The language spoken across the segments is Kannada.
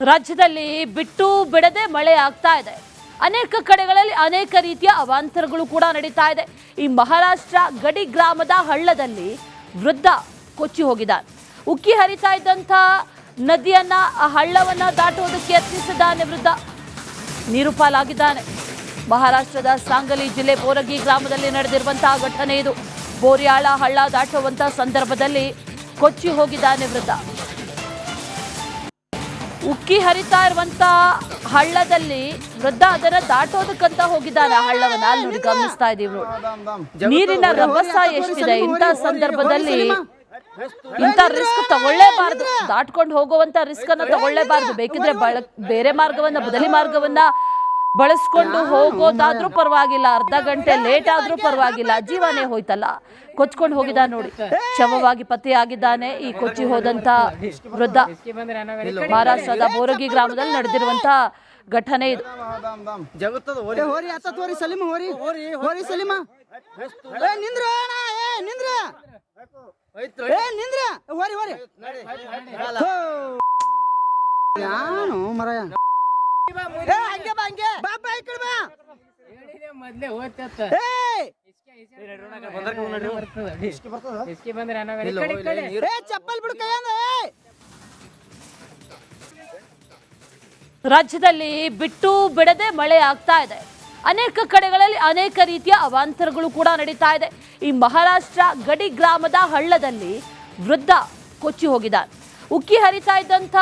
ರಾಜ್ಯದಲ್ಲಿ ಬಿಟ್ಟು ಬಿಡದೆ ಮಳೆ ಆಗ್ತಾ ಇದೆ. ಅನೇಕ ಕಡೆಗಳಲ್ಲಿ ಅನೇಕ ರೀತಿಯ ಅವಾಂತರಗಳು ಕೂಡ ನಡೀತಾ ಇದೆ. ಈ ಮಹಾರಾಷ್ಟ್ರ ಗಡಿ ಗ್ರಾಮದ ಹಳ್ಳದಲ್ಲಿ ವೃದ್ಧ ಕೊಚ್ಚಿ ಹೋಗಿದ್ದಾನೆ. ಉಕ್ಕಿ ಹರಿತಾ ಇದ್ದಂಥ ನದಿಯನ್ನ, ಆ ಹಳ್ಳವನ್ನ ದಾಟುವುದಕ್ಕೆ ಯತ್ನಿಸಿದ್ದಾನೆ ವೃದ್ಧ. ನೀರು ಪಾಲಾಗಿದ್ದಾನೆ ಮಹಾರಾಷ್ಟ್ರದ ಸಾಂಗಲಿ ಜಿಲ್ಲೆ ಬೋರಗಿ ಗ್ರಾಮದಲ್ಲಿ ನಡೆದಿರುವಂತಹ ಘಟನೆ ಇದು. ಬೋರಿಯಾಳ ಹಳ್ಳ ದಾಟುವಂತಹ ಸಂದರ್ಭದಲ್ಲಿ ಕೊಚ್ಚಿ ಹೋಗಿದ್ದಾನೆ ವೃದ್ಧ. ಉಕ್ಕಿ ಹರಿತಾ ಇರುವಂತ ಹಳ್ಳದಲ್ಲಿ ವೃದ್ಧ ಅದನ್ನ ದಾಟೋದಕ್ಕಂತ ಹೋಗಿದ್ದಾನೆ ಹಳ್ಳವನ್ನ. ಅಲ್ಲಿ ಗಮನಿಸ್ತಾ ಇದೀವಿ ನೀರಿನ ರಭಸ ಎಷ್ಟಿದೆ? ಇಂಥ ಸಂದರ್ಭದಲ್ಲಿ ಇಂಥ ರಿಸ್ಕ್ ತಗೊಳ್ಳೇಬಾರ್ದು. ದಾಟ್ಕೊಂಡು ಹೋಗುವಂತ ರಿಸ್ಕ್ ಅನ್ನ ತಗೊಳ್ಳೇಬಾರ್ದು. ಬೇಕಿದ್ರೆ ಬೇರೆ ಮಾರ್ಗವನ್ನ, ಬದಲಿ ಮಾರ್ಗವನ್ನ ಬಳಸ್ಕೊಂಡು ಹೋಗೋದಾದ್ರೂ ಪರವಾಗಿಲ್ಲ ಅರ್ಧ ಗಂಟೆ ಲೇಟ್ ಆದ್ರೂ ಪರವಾಗಿಲ್ಲ ಜೀವನೇ ಹೋಯ್ತಲ್ಲ ಕೊಚ್ಕೊಂಡು ಹೋಗಿದ ನೋಡಿ ಶವವಾಗಿ ಪತ್ತೆಯಾಗಿದ್ದಾನೆ ಈ ಕೊಚ್ಚಿ ಹೋದಂತ ವೃದ್ಧ ಮಹಾರಾಷ್ಟ್ರದ ಬೋರಗಿ ಗ್ರಾಮದಲ್ಲಿ ನಡೆದಿರುವಂತ ಘಟನೆ ಇದು ಮರಯ ಏ ಹಂಗೆ ಬಾ ಹಂಗೆ. ಬಾ ಬಾ ಈ ಕಡೆ ಬಾ. ಮೊದ್ಲೇ ಹೋಗ್ತತ್ತ ಏ. ಇಸ್ಕಿ ಬಂದ್ರೆ ಅನಾಗಲ್ಲ ಈ ಕಡೆ ಈ ಕಡೆ. ಏ ಚಪ್ಪಲ್ ಬಿಡು ಕೈಯಂದ ಏ ರಾಜ್ಯದಲ್ಲಿ ಬಿಟ್ಟು ಬಿಡದೆ ಮಳೆ ಆಗ್ತಾ ಇದೆ. ಅನೇಕ ಕಡೆಗಳಲ್ಲಿ ಅನೇಕ ರೀತಿಯ ಅವಾಂತರಗಳು ಕೂಡ ನಡೀತಾ ಇದೆ. ಈ ಮಹಾರಾಷ್ಟ್ರ ಗಡಿ ಗ್ರಾಮದ ಹಳ್ಳದಲ್ಲಿ ವೃದ್ಧ ಕೊಚ್ಚಿ ಹೋಗಿದ್ದಾರೆ ಉಕ್ಕಿ ಹರಿತಾ ಇದ್ದಂಥ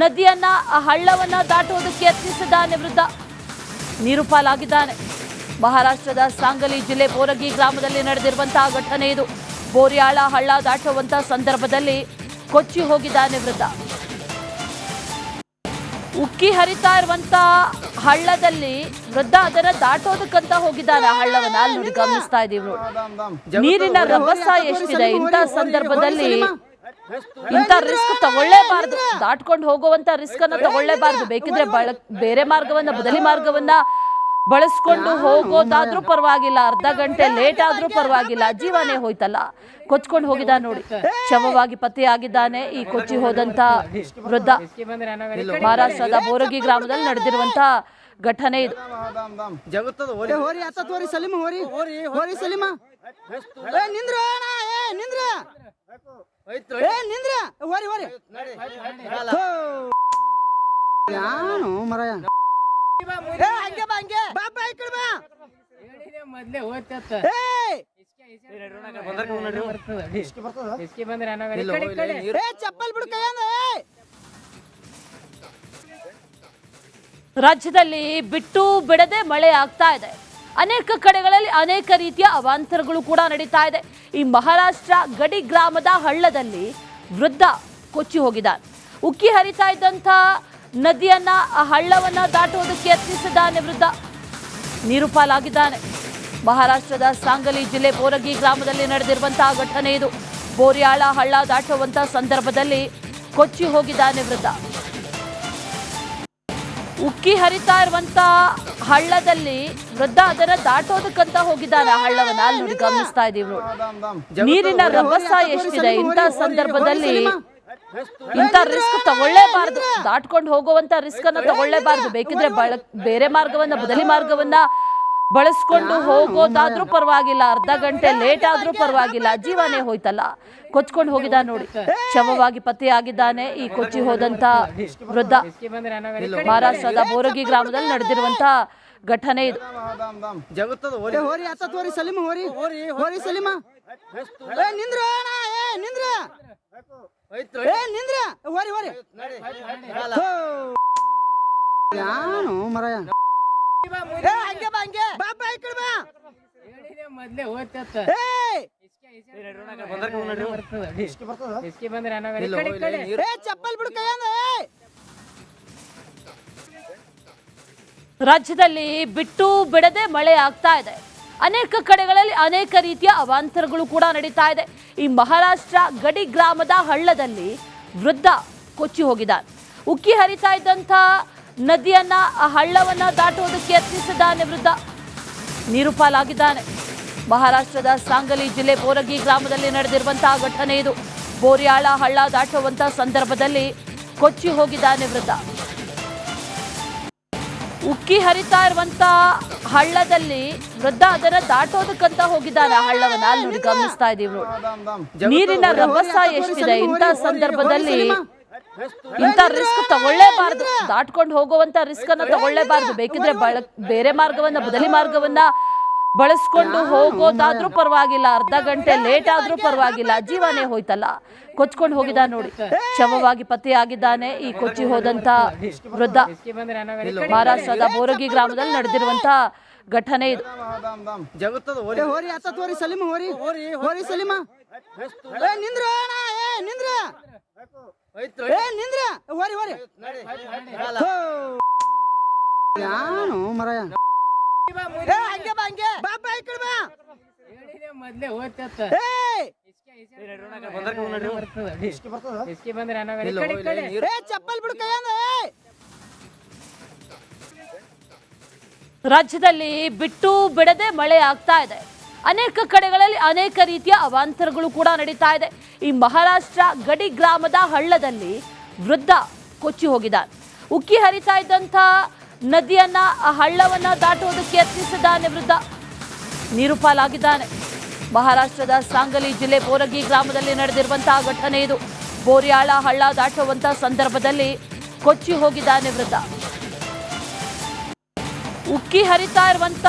ನದಿಯನ್ನ ಆ ಹಳ್ಳವನ್ನ ದಾಟುವುದಕ್ಕೆ ಯತ್ನಿಸಿದ್ದಾನೆ ವೃದ್ಧ ನೀರು ಪಾಲಾಗಿದ್ದಾನೆ ಮಹಾರಾಷ್ಟ್ರದ ಸಾಂಗಲಿ ಜಿಲ್ಲೆ ಬೋರಗಿ ಗ್ರಾಮದಲ್ಲಿ ನಡೆದಿರುವಂತಹ ಘಟನೆ ಇದು. ಬೋರಿಯಾಳ ಹಳ್ಳ ದಾಟುವಂತಹ ಸಂದರ್ಭದಲ್ಲಿ ಕೊಚ್ಚಿ ಹೋಗಿದ್ದಾನೆ ವೃದ್ಧ ಉಕ್ಕಿ ಹರಿತಾ ಇರುವಂತ ಹಳ್ಳದಲ್ಲಿ ವೃದ್ಧ ಅದನ್ನ ದಾಟೋದಕ್ಕಂತ ಹೋಗಿದ್ದಾನೆ. ಆ ಹಳ್ಳವನ್ನ ಅಲ್ಲಿ ಗಮನಿಸ್ತಾ ಇದೀವಿ ನೀರಿನ ರಭಸ ಎಷ್ಟಿದೆ? ಇಂತಹ ಸಂದರ್ಭದಲ್ಲಿ ಇಂಥ ರಿಸ್ಕ್ ತಗೊಳ್ಳೇಬಾರ್ದು. ದಾಟ್ಕೊಂಡು ಹೋಗುವಂತ ರಿಸ್ಕ್ ಅನ್ನ ತಗೊಳ್ಳೇಬಾರ್ದು. ಬೇಕಿದ್ರೆ ಬಳ ಬೇರೆ ಮಾರ್ಗವನ್ನ ಬದಲಿ ಮಾರ್ಗವನ್ನ ಬಳಸ್ಕೊಂಡು ಹೋಗೋದಾದ್ರೂ ಪರವಾಗಿಲ್ಲ. ಅರ್ಧ ಗಂಟೆ ಲೇಟ್ ಆದ್ರೂ ಪರವಾಗಿಲ್ಲ. ಜೀವನೇ ಹೋಯ್ತಲ್ಲ. ಕೊಚ್ಕೊಂಡು ಹೋಗಿದ ನೋಡಿ. ಶವವಾಗಿ ಪತ್ತೆಯಾಗಿದ್ದಾನೆ. ಈ ಕೊಚ್ಚಿ ಹೋದಂತ ವೃದ್ಧ. ಮಹಾರಾಷ್ಟ್ರದ ಬೋರಗಿ ಗ್ರಾಮದಲ್ಲಿ ನಡೆದಿರುವಂತ ಘಟನೆ ಇದು. ಜಗುತ್ತದ ನಿಂದ್ರ. ಏ ನಿಂದ್ರ. ಹೋರಿ ಹೋರಿ. ಯಾನು ಮರಯ ಏ ಹಂಗೆ ಬಾ ಹಂಗೆ. ಬಾ ಬಾ ಈ ಕಡೆ ಮೊದ್ಲೇ ಚಪ್ಪಲ್ ಬಿಡು ಕೈಯಂದ ರಾಜ್ಯದಲ್ಲಿ ಬಿಟ್ಟು ಬಿಡದೆ ಮಳೆ ಆಗ್ತಾ ಇದೆ. ಅನೇಕ ಕಡೆಗಳಲ್ಲಿ ಅನೇಕ ರೀತಿಯ ಅವಾಂತರಗಳು ಕೂಡ ನಡೀತಾ ಇದೆ. ಈ ಮಹಾರಾಷ್ಟ್ರ ಗಡಿ ಗ್ರಾಮದ ಹಳ್ಳದಲ್ಲಿ ವೃದ್ಧ ಕೊಚ್ಚಿ ಹೋಗಿದ್ದಾನೆ. ಉಕ್ಕಿ ಹರಿತಾ ಇದ್ದಂಥ ನದಿಯನ್ನ, ಆ ಹಳ್ಳವನ್ನ ದಾಟುವುದಕ್ಕೆ ಯತ್ನಿಸಿದ್ದಾನೆ ವೃದ್ಧ. ನೀರು ಪಾಲಾಗಿದ್ದಾನೆ ಮಹಾರಾಷ್ಟ್ರದ ಸಾಂಗಲಿ ಜಿಲ್ಲೆ ಬೋರಗಿ ಗ್ರಾಮದಲ್ಲಿ ನಡೆದಿರುವಂತಹ ಘಟನೆ ಇದು. ಬೋರಿಯಾಳ ಹಳ್ಳ ದಾಟುವಂತಹ ಸಂದರ್ಭದಲ್ಲಿ ಕೊಚ್ಚಿ ಹೋಗಿದ್ದಾನೆ ವೃದ್ಧ. ಉಕ್ಕಿ ಹರಿತಾ ಇರುವಂತ ಹಳ್ಳದಲ್ಲಿ ವೃದ್ಧ ಅದನ್ನ ದಾಟೋದಕ್ಕಂತ ಹೋಗಿದ್ದಾನೆ ಹಳ್ಳವನ್ನ ಅಲ್ಲಿ ಗಮನಿಸ್ತಾ ಇದೀವಿ ನೀರಿನ ರಭಸ ಎಷ್ಟಿದೆ? ಇಂಥ ಸಂದರ್ಭದಲ್ಲಿ ಇಂಥ ರಿಸ್ಕ್ ತಗೊಳ್ಳೇಬಾರ್ದು. ದಾಟ್ಕೊಂಡು ಹೋಗುವಂತ ರಿಸ್ಕ್ ಅನ್ನ ತಗೊಳ್ಳೇಬಾರ್ದು. ಬೇಕಿದ್ರೆ ಬೇರೆ ಮಾರ್ಗವನ್ನ, ಬದಲಿ ಮಾರ್ಗವನ್ನ ಬಳಸ್ಕೊಂಡು ಹೋಗೋದಾದ್ರೂ ಪರವಾಗಿಲ್ಲ. ಅರ್ಧ ಗಂಟೆ ಲೇಟ್ ಆದ್ರೂ ಪರವಾಗಿಲ್ಲ. ಜೀವನೇ ಹೋಯ್ತಲ್ಲ. ಕೊಚ್ಕೊಂಡು ಹೋಗಿದ ನೋಡಿ. ಶವವಾಗಿ ಪತ್ತೆಯಾಗಿದ್ದಾನೆ. ಈ ಕೊಚ್ಚಿ ಹೋದಂತ ವೃದ್ಧ ಮಹಾರಾಷ್ಟ್ರದ ಬೋರಗಿ ಗ್ರಾಮದಲ್ಲಿ ನಡೆದಿರುವಂತ ಘಟನೆ ಇದು. ನಾನು ಏ ಹಂಗೆ ಬಾ ಹಂಗೆ. ಬಾ ಬಾ ಈ ಕಡೆ ಬಾ. ಮೊದ್ಲೇ ಹೋಗ್ತತ್ತ ಏ. ಇಸ್ಕಿ ಬಂದ್ರೆ ಅನಾಗಲ್ಲ ಈ ಕಡೆ ಈ ಕಡೆ ಏ ಚಪ್ಪಲ್ ಬಿಡು ಕೈಯಂದ ಏ ರಾಜ್ಯದಲ್ಲಿ ಬಿಟ್ಟು ಬಿಡದೆ ಮಳೆ ಆಗ್ತಾ ಇದೆ. ಅನೇಕ ಕಡೆಗಳಲ್ಲಿ ಅನೇಕ ರೀತಿಯ ಅವಾಂತರಗಳು ಕೂಡ ನಡೀತಾ ಇದೆ. ಈ ಮಹಾರಾಷ್ಟ್ರ ಗಡಿ ಗ್ರಾಮದ ಹಳ್ಳದಲ್ಲಿ ವೃದ್ಧ ಕೊಚ್ಚಿ ಹೋಗಿದ್ದಾರೆ ಉಕ್ಕಿ ಹರಿತಾ ಇದ್ದಂಥ ನದಿಯನ್ನ ಆ ಹಳ್ಳವನ್ನ ದಾಟುವುದಕ್ಕೆ ಯತ್ನಿಸಿದ ನಿವೃತ್ತ ನೀರು ಪಾಲಾಗಿದ್ದಾನೆ ಮಹಾರಾಷ್ಟ್ರದ ಸಾಂಗಲಿ ಜಿಲ್ಲೆ ಬೋರಗಿ ಗ್ರಾಮದಲ್ಲಿ ನಡೆದಿರುವಂತಹ ಘಟನೆ ಇದು. ಬೋರಿಯಾಳ ಹಳ್ಳ ದಾಟುವಂತಹ ಸಂದರ್ಭದಲ್ಲಿ ಕೊಚ್ಚಿ ಹೋಗಿದ್ದಾನೆ ನಿವೃತ್ತ ಉಕ್ಕಿ ಹರಿತಾ ಇರುವಂತ ಹಳ್ಳದಲ್ಲಿ ವೃದ್ಧ ಅದನ್ನ ದಾಟೋದಕ್ಕಂತ ಹೋಗಿದ್ದಾನೆ. ಆ ಹಳ್ಳವನ್ನ ಅಲ್ಲಿ ಗಮನಿಸ್ತಾ ಇದೀವಿ ನೀರಿನ ರಭಸ ಎಷ್ಟಿದೆ? ಇಂತಹ ಸಂದರ್ಭದಲ್ಲಿ ಇಂಥ ರಿಸ್ಕ್ ತಗೊಳ್ಳೇಬಾರ್ದು. ದಾಟ್ಕೊಂಡು ಹೋಗುವಂತ ರಿಸ್ಕ್ ಅನ್ನ ತಗೊಳ್ಳೇಬಾರ್ದು. ಬೇಕಿದ್ರೆ ಬಳ ಬೇರೆ ಮಾರ್ಗವನ್ನ ಬದಲಿ ಮಾರ್ಗವನ್ನ ಬಳಸ್ಕೊಂಡು ಹೋಗೋದಾದ್ರೂ ಪರವಾಗಿಲ್ಲ. ಅರ್ಧ ಗಂಟೆ ಲೇಟ್ ಆದ್ರೂ ಪರವಾಗಿಲ್ಲ. ಜೀವನೇ ಹೋಯ್ತಲ್ಲ. ಕೊಚ್ಕೊಂಡು ಹೋಗಿದ ನೋಡಿ. ಶವವಾಗಿ ಪತ್ತೆಯಾಗಿದ್ದಾನೆ ಈ ಕೊಚ್ಚಿ ಹೋದಂತ ವೃದ್ಧ. ಮಹಾರಾಷ್ಟ್ರದ ಬೋರಗಿ ಗ್ರಾಮದಲ್ಲಿ ನಡೆದಿರುವಂತ ಘಟನೆ ಇದು. ಸಲೀಮ ಏ ನಿಂದ್ರ? ಹೋರಿ ಹೋರಿ. ಯಾನು ಮರಯ? ಏ ಹಂಗೆ ಬಾ ಹಂಗೆ. ಬಾ ಬಾ ಈ ಕಡೆ ಮೊದ್ಲೇ ಚಪ್ಪಲ್ ಬಿಡು ಕೈಯಂದ ರಾಜ್ಯದಲ್ಲಿ ಬಿಟ್ಟು ಬಿಡದೆ ಮಳೆ ಆಗ್ತಾ ಇದೆ. ಅನೇಕ ಕಡೆಗಳಲ್ಲಿ ಅನೇಕ ರೀತಿಯ ಅವಾಂತರಗಳು ಕೂಡ ನಡೀತಾ ಇದೆ. ಈ ಮಹಾರಾಷ್ಟ್ರ ಗಡಿ ಗ್ರಾಮದ ಹಳ್ಳದಲ್ಲಿ ವೃದ್ಧ ಕೊಚ್ಚಿ ಹೋಗಿದ್ದಾನೆ. ಉಕ್ಕಿ ಹರಿತಾ ಇದ್ದಂಥ ನದಿಯನ್ನ, ಆ ಹಳ್ಳವನ್ನ ದಾಟುವುದಕ್ಕೆ ಯತ್ನಿಸಿದ್ದಾನೆ ವೃದ್ಧ. ನೀರು ಪಾಲಾಗಿದ್ದಾನೆ. ಮಹಾರಾಷ್ಟ್ರದ ಸಾಂಗಲಿ ಜಿಲ್ಲೆ ಬೋರಗಿ ಗ್ರಾಮದಲ್ಲಿ ನಡೆದಿರುವಂತಹ ಘಟನೆ ಇದು. ಬೋರಿಯಾಳ ಹಳ್ಳ ದಾಟುವಂತಹ ಸಂದರ್ಭದಲ್ಲಿ ಕೊಚ್ಚಿ ಹೋಗಿದ್ದಾನೆ ವೃದ್ಧ. ಉಕ್ಕಿ ಹರಿತಾ ಇರುವಂತ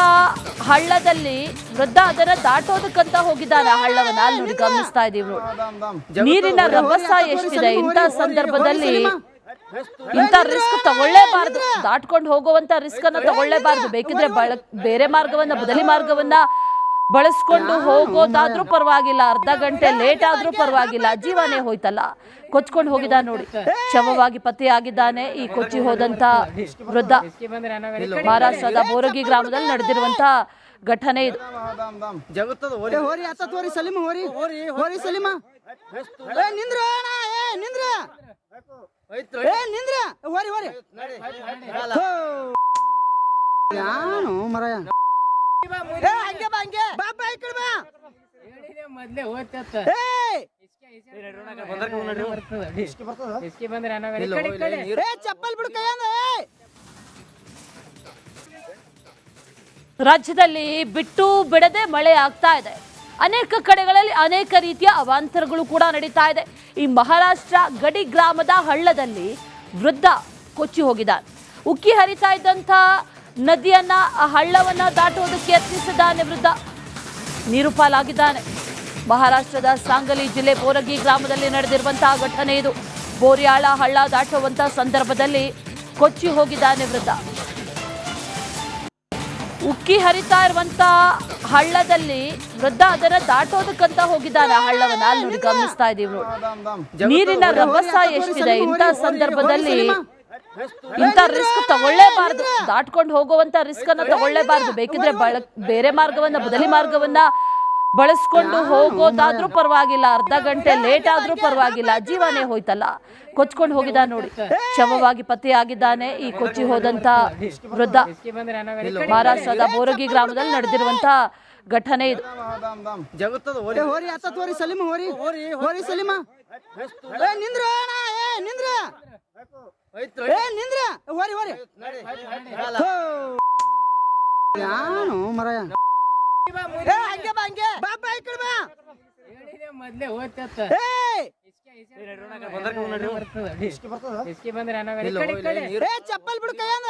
ಹಳ್ಳದಲ್ಲಿ ವೃದ್ಧ ಅದನ್ನ ದಾಟೋದಕ್ಕಂತ ಹೋಗಿದ್ದಾನೆ ಹಳ್ಳವನ್ನ. ಅಲ್ಲಿ ನೋಡಿ ಗಮನಿಸ್ತಾ ಇದೀವಿ ನೋಡಿ. ನೀರಿನ ರಭಸ ಎಷ್ಟಿದೆ. ಇಂಥ ಸಂದರ್ಭದಲ್ಲಿ ಇಂಥ ರಿಸ್ಕ್ ತಗೊಳ್ಳೇಬಾರ್ದು. ದಾಟ್ಕೊಂಡು ಹೋಗುವಂತ ರಿಸ್ಕ್ ಅನ್ನ ತಗೊಳ್ಳೇಬಾರ್ದು. ಬೇಕಿದ್ರೆ ಬಳ ಬೇರೆ ಮಾರ್ಗವನ್ನ ಬದಲಿ ಮಾರ್ಗವನ್ನ ಬಳಸ್ಕೊಂಡು ಹೋಗೋದಾದ್ರೂ ಪರವಾಗಿಲ್ಲ. ಅರ್ಧ ಗಂಟೆ ಲೇಟ್ ಆದ್ರೂ ಪರವಾಗಿಲ್ಲ. ಜೀವನೇ ಹೋಯ್ತಲ್ಲ. ಕೊಚ್ಕೊಂಡು ಹೋಗಿದ ನೋಡಿ. ಶವವಾಗಿ ಪತ್ತೆಯಾಗಿದ್ದಾನೆ ಈ ಕೊಚ್ಚಿ ಹೋದಂತ ವೃದ್ಧ. ಮಹಾರಾಷ್ಟ್ರದ ಬೋರಗಿ ಗ್ರಾಮದಲ್ಲಿ ನಡೆದಿರುವಂತ ಘಟನೆ ಇದು. ನಿಂದ್ರ ಹಂಗೆ ಬಾ ಹಂಗೆ. ಬಾ ಬಾ ಈ ಕಡೆ ಬಾ. ಹೇಳಿದೆ ಮೊದ್ಲೇ ಹೋಗ್ತತ್ತ ಏ. ಎಸ್ಕೆ ಬಂದ್ರೆ ಅನ್ನೋ ಕಡೆ ಕಡೆ. ಏ ಚಪ್ಪಲ್ ಬಿಡು ಕೈಯಂದ ರಾಜ್ಯದಲ್ಲಿ ಬಿಟ್ಟು ಬಿಡದೆ ಮಳೆ ಆಗ್ತಾ ಇದೆ. ಅನೇಕ ಕಡೆಗಳಲ್ಲಿ ಅನೇಕ ರೀತಿಯ ಅವಾಂತರಗಳು ಕೂಡ ನಡೀತಾ ಇದೆ. ಈ ಮಹಾರಾಷ್ಟ್ರ ಗಡಿ ಗ್ರಾಮದ ಹಳ್ಳದಲ್ಲಿ ವೃದ್ಧ ಕೊಚ್ಚಿ ಹೋಗಿದ್ದಾರೆ ಉಕ್ಕಿ ಹರಿತಾ ಇದ್ದಂಥ ನದಿಯನ್ನ ಆ ಹಳ್ಳವನ್ನ ದಾಟುವುದಕ್ಕೆ ಯತ್ನಿಸಿದ ವೃದ್ಧ. ನೀರು ಪಾಲಾಗಿದ್ದಾನೆ. ಮಹಾರಾಷ್ಟ್ರದ ಸಾಂಗಲಿ ಜಿಲ್ಲೆ ಬೋರಗಿ ಗ್ರಾಮದಲ್ಲಿ ನಡೆದಿರುವಂತಹ ಘಟನೆ ಇದು. ಬೋರಿಯಾಳ ಹಳ್ಳ ದಾಟುವಂತ ಸಂದರ್ಭದಲ್ಲಿ ಕೊಚ್ಚಿ ಹೋಗಿದ್ದಾನೆ ವೃದ್ಧ. ಉಕ್ಕಿ ಹರಿತಾ ಇರುವಂತ ಹಳ್ಳದಲ್ಲಿ ವೃದ್ಧ ಅದನ್ನ ದಾಟೋದಕ್ಕಂತ ಹೋಗಿದ್ದಾನೆ. ಹಳ್ಳವನ್ನ ಅಲ್ಲಿ ಗಮನಿಸ್ತಾ ಇದೀವಿ ನೀರಿನ ರಭಸ ಎಷ್ಟಿದೆ? ಇಂತಹ ಸಂದರ್ಭದಲ್ಲಿ ಇಂಥ ರಿಸ್ಕ್ ತಗೊಳ್ಳೇಬಾರ್ದು. ದಾಟ್ಕೊಂಡು ಹೋಗುವಂತ ರಿಸ್ಕ್ ಅನ್ನ ತಗೊಳ್ಳೇಬಾರ್ದು. ಬೇಕಿದ್ರೆ ಬಳ ಬೇರೆ ಮಾರ್ಗವನ್ನ ಬದಲಿ ಮಾರ್ಗವನ್ನ ಬಳಸ್ಕೊಂಡು ಹೋಗೋದಾದ್ರೂ ಪರವಾಗಿಲ್ಲ. ಅರ್ಧ ಗಂಟೆ ಲೇಟ್ ಆದ್ರೂ ಪರವಾಗಿಲ್ಲ. ಜೀವನೇ ಹೋಯ್ತಲ್ಲ. ಕೊಚ್ಕೊಂಡು ಹೋಗಿದ ನೋಡಿ. ಶವವಾಗಿ ಪತ್ತೆಯಾಗಿದ್ದಾನೆ ಈ ಕೊಚ್ಚಿ ಹೋದಂತ ವೃದ್ಧ. ಮಹಾರಾಷ್ಟ್ರದ ಬೋರಗಿ ಗ್ರಾಮದಲ್ಲಿ ನಡೆದಿರುವಂತ ಘಟನೆ ಇದು. ಜಗತ್ತದ ಏ ಹೋರಿ ಆತ ಸಲೀಮ ಹೋರಿ. ಹೋರಿ ಸಲೀಮ. ಏ ನಿಂದ್ರ ಅಣ್ಣ. ಏ ನಿಂದ್ರ. ಏ ನಿಂದ್ರ. ಹೋರಿ ಹೋರಿ. ಯಾನು ಮರಯ. ಏ ಹಂಗೆ ಬಾ ಹಂಗೆ. ಬಾ ಬಾ ಈ ಕಡೆ ಬಾ. ಹೇಳಿದೆ ಮೊದ್ಲೇ ಹೋಗ್ತತ್ತ ಏ. ಇಸ್ಕಿ ಬಂದ್ರೆ ಅನ್ನೋ ಈ ಕಡೆ ಕಡೆ. ಏ ಚಪ್ಪಲ್ ಬಿಡು ಕೈಯಂದ